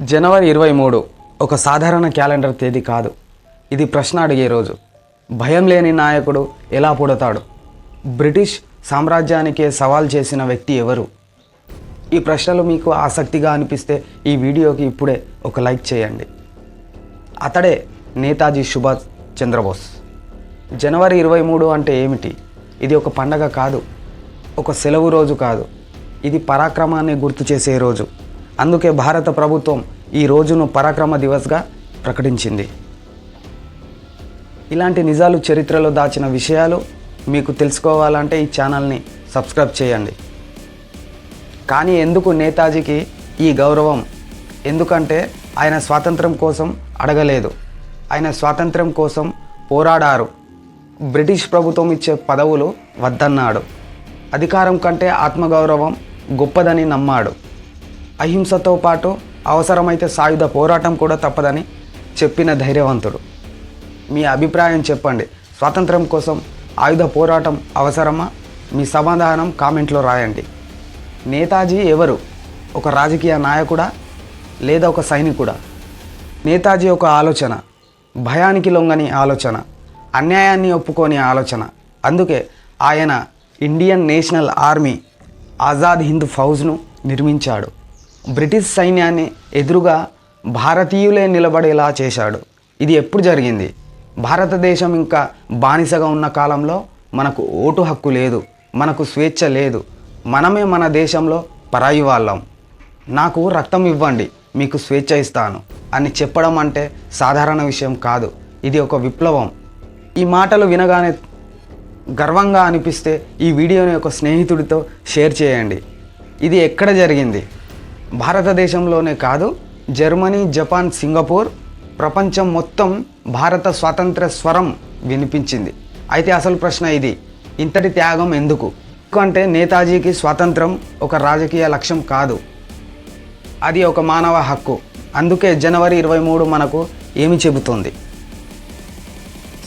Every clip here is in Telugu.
జనవరి ఇరవై మూడు ఒక సాధారణ క్యాలెండర్ తేదీ కాదు. ఇది ప్రశ్న అడిగే రోజు. భయం లేని నాయకుడు ఎలా పుడతాడు? బ్రిటిష్ సామ్రాజ్యానికే సవాల్ చేసిన వ్యక్తి ఎవరు? ఈ ప్రశ్నలు మీకు ఆసక్తిగా అనిపిస్తే ఈ వీడియోకి ఇప్పుడే ఒక లైక్ చేయండి. అతడే నేతాజీ సుభాష్ చంద్రబోస్. జనవరి ఇరవై మూడు అంటే ఏమిటి? ఇది ఒక పండగ కాదు. ఒక సెలవు రోజు కాదు. ఇది పరాక్రమాన్ని గుర్తు చేసే రోజు. అందుకే భారత ప్రభుత్వం ఈ రోజును పరాక్రమ దివస్గా ప్రకటించింది. ఇలాంటి నిజాలు చరిత్రలో దాచిన విషయాలు మీకు తెలుసుకోవాలంటే ఈ ఛానల్ని సబ్స్క్రైబ్ చేయండి. కానీ ఎందుకు నేతాజీకి ఈ గౌరవం? ఎందుకంటే ఆయన స్వాతంత్రం కోసం అడగలేదు. ఆయన స్వాతంత్రం కోసం పోరాడారు. బ్రిటిష్ ప్రభుత్వం ఇచ్చే పదవులు వద్దన్నాడు. అధికారం కంటే ఆత్మగౌరవం గొప్పదని నమ్మాడు. అహింసతో పాటు అవసరమైతే సాయుధ పోరాటం కూడా తప్పదని చెప్పిన ధైర్యవంతుడు. మీ అభిప్రాయం చెప్పండి. స్వాతంత్రం కోసం ఆయుధ పోరాటం అవసరమా? మీ సమాధానం కామెంట్లో రాయండి. నేతాజీ ఎవరు? ఒక రాజకీయ నాయకుడా లేదా ఒక సైనికుడా? నేతాజీ ఒక ఆలోచన భయానికి లొంగని ఆలోచన అన్యాయాన్ని ఒప్పుకోని ఆలోచన. అందుకే ఆయన Indian national army Azad Hind ఫౌజ్ను నిర్మించాడు. బ్రిటిష్ సైన్యాన్ని ఎదురుగా భారతీయులే నిలబడేలా చేశాడు. ఇది ఎప్పుడు జరిగింది? భారతదేశం ఇంకా బానిసగా ఉన్న కాలంలో మనకు ఓటు హక్కు లేదు మనకు స్వేచ్ఛ లేదు. మనమే మన దేశంలో పరాయి వాళ్ళం. నాకు రక్తం ఇవ్వండి మీకు స్వేచ్ఛ ఇస్తాను అని చెప్పడం అంటే సాధారణ విషయం కాదు. ఇది ఒక విప్లవం. ఈ మాటలు వినగానే గర్వంగా అనిపిస్తే ఈ వీడియోని ఒక స్నేహితుడితో షేర్ చేయండి. ఇది ఎక్కడ జరిగింది? భారతదేశంలోనే కాదు జర్మనీ జపాన్ సింగపూర్ ప్రపంచం మొత్తం భారత స్వాతంత్ర స్వరం వినిపించింది. అయితే అసలు ప్రశ్న ఇది ఇంతటి త్యాగం ఎందుకు? ఎందుకంటే నేతాజీకి స్వాతంత్రం ఒక రాజకీయ లక్ష్యం కాదు. అది ఒక మానవ హక్కు. అందుకే జనవరి ఇరవై మూడు మనకు ఏమి చెబుతుంది?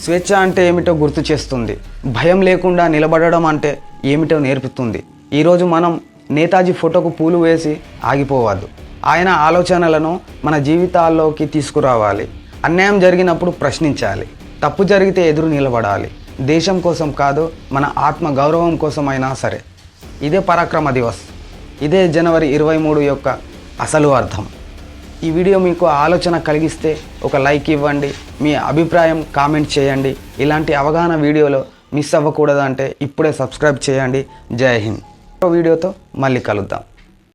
స్వేచ్ఛ అంటే ఏమిటో గుర్తు చేస్తుంది. భయం లేకుండా నిలబడడం అంటే ఏమిటో నేర్పుతుంది. ఈరోజు మనం నేతాజీ ఫోటోకు పూలు వేసి ఆగిపోవద్దు. ఆయన ఆలోచనలను మన జీవితాల్లోకి తీసుకురావాలి. అన్యాయం జరిగినప్పుడు ప్రశ్నించాలి. తప్పు జరిగితే ఎదురు నిలబడాలి. దేశం కోసం కాదు మన ఆత్మ గౌరవం కోసమైనా సరే. ఇదే పరాక్రమ దివస్. ఇదే జనవరి ఇరవై మూడు యొక్క అసలు అర్థం. ఈ వీడియో మీకు ఆలోచన కలిగిస్తే ఒక లైక్ ఇవ్వండి మీ అభిప్రాయం కామెంట్ చేయండి. ఇలాంటి అవగాహన వీడియోలో మిస్ అవ్వకూడదంటే ఇప్పుడే సబ్స్క్రైబ్ చేయండి. జై హింద్. వీడియోతో మళ్ళీ కలుద్దాం.